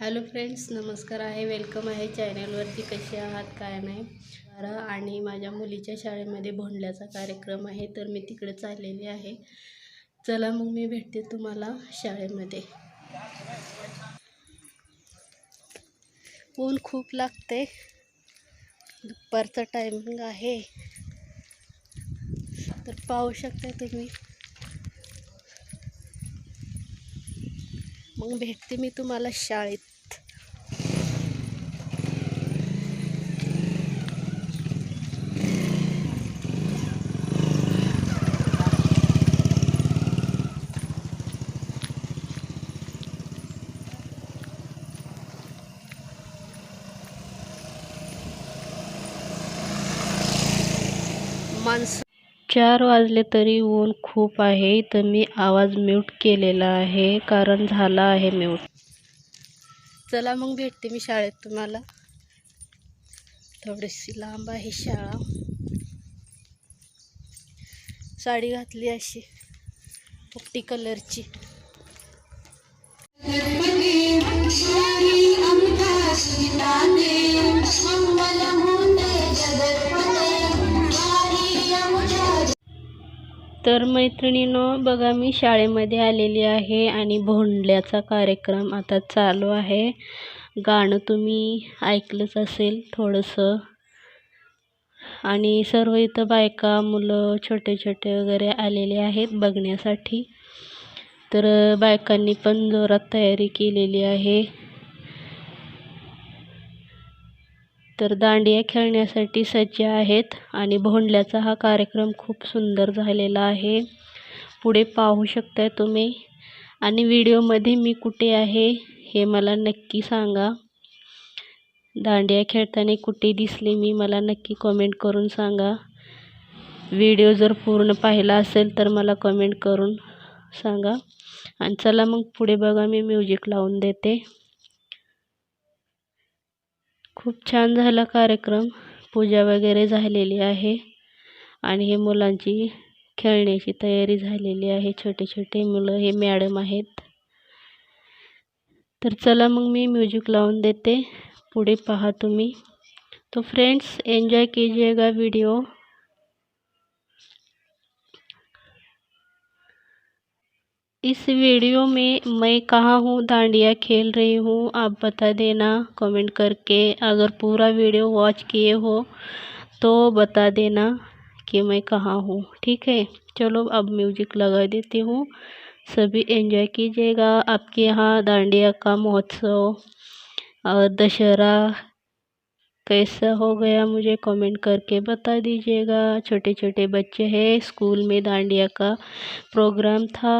Hello friends नमस्कार आहे. Welcome आहे. चॅनलवरती कसे आहात काय नाही. बरं आणि माझ्या मुलीच्या शाळेमध्ये भोंडल्याचा कार्यक्रम आहे तर मी तिकडे चाललेली आहे. चला मग मी भेटते तुम्हाला शाळेमध्ये. ऊन खूप लागते. दुपारचा टायमिंग आहे. तर पाहू शकता तुम्ही. मग भेटते मी तुम्हाला शाळेत. माणसं चार वाजले तरी ऊन खूप आहे. तर मी आवाज म्यूट केलेला आहे कारण झाला आहे म्यूट. चला मग भेटते मी शाळेत तुम्हाला. थोडीशी लांब आहे शाळा. साडी घातली अशी पट्टी कलरची. तर मैत्रिणीनं बघा मी शाळेमध्ये आलेली आहे आणि भोंडल्याचा कार्यक्रम आता चालू आहे. गाणं तुम्ही ऐकलंच असेल थोडंसं. आणि सर्व इथं बायका मुलं छोटे छोटे वगैरे आलेले आहेत बघण्यासाठी. तर बायकांनी पण जोरात तयारी केलेली आहे. तर दांडिया खेळण्यासाठी सज्ज आहेत आणि भोंडल्याचा हा कार्यक्रम खूप सुंदर झालेला आहे. पुढे पाहू शकताय तुम्ही. आणि व्हिडिओमध्ये मी कुठे आहे हे मला नक्की सांगा. दांडिया खेळताना कुठे दिसले मी मला नक्की कमेंट करून सांगा. व्हिडिओ जर पूर्ण पाहिला असेल तर मला कमेंट करून सांगा. आणि चला मग पुढे बघा मी म्युझिक लावून देते. खूप छान झाला कार्यक्रम. पूजा वगैरे झालेली आहे. आणि हे मुलांची खेळण्याची तयारी झालेली आहे. छोटे छोटे मुलं हे मॅडम आहेत. तर चला मग मी म्युझिक लावून देते. पुढे पहा तुम्ही. तो फ्रेंड्स एन्जॉय कीजिएगा वीडियो इस वीडियो में मैं कहाँ हूँ, दांडिया खेल रही हूँ, आप बता देना कमेंट करके। अगर पूरा वीडियो वॉच किए हो तो बता देना कि मैं कहाँ हूँ, ठीक है? चलो, अब म्यूज़िक लगा देती हूँ। सभी एंजॉय कीजिएगा। आपके यहाँ दांडिया का महोत्सव और दशहरा कैसा हो गया, मुझे कमेंट करके बता दीजिएगा। छोटे छोटे बच्चे हैं, स्कूल में दांडिया का प्रोग्राम था।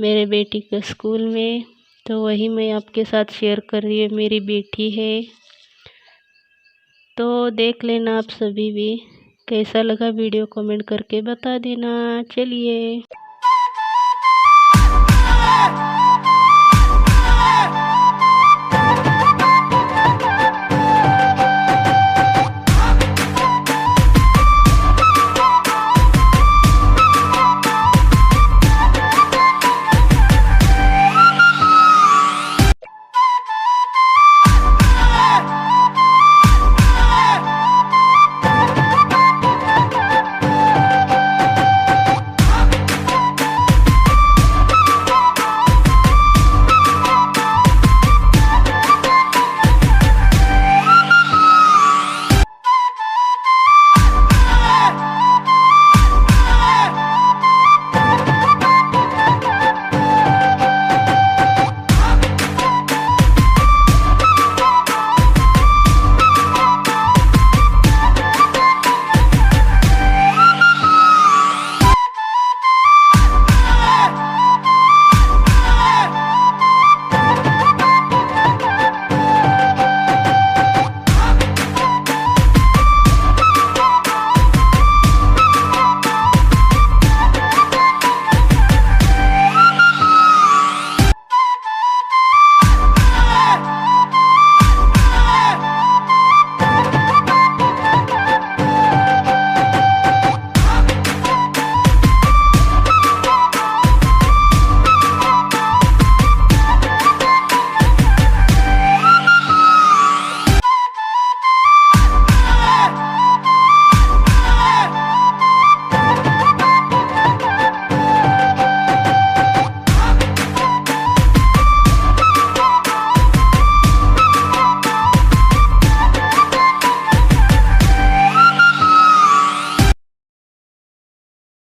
मेरे बेटी के स्कूल में। तो वही मैं आपके साथ शेयर कर रही हूँ, मेरी बेटी है। तो देख लेना आप सभी भी, कैसा लगा वीडियो कमेंट करके बता देना। चलिए।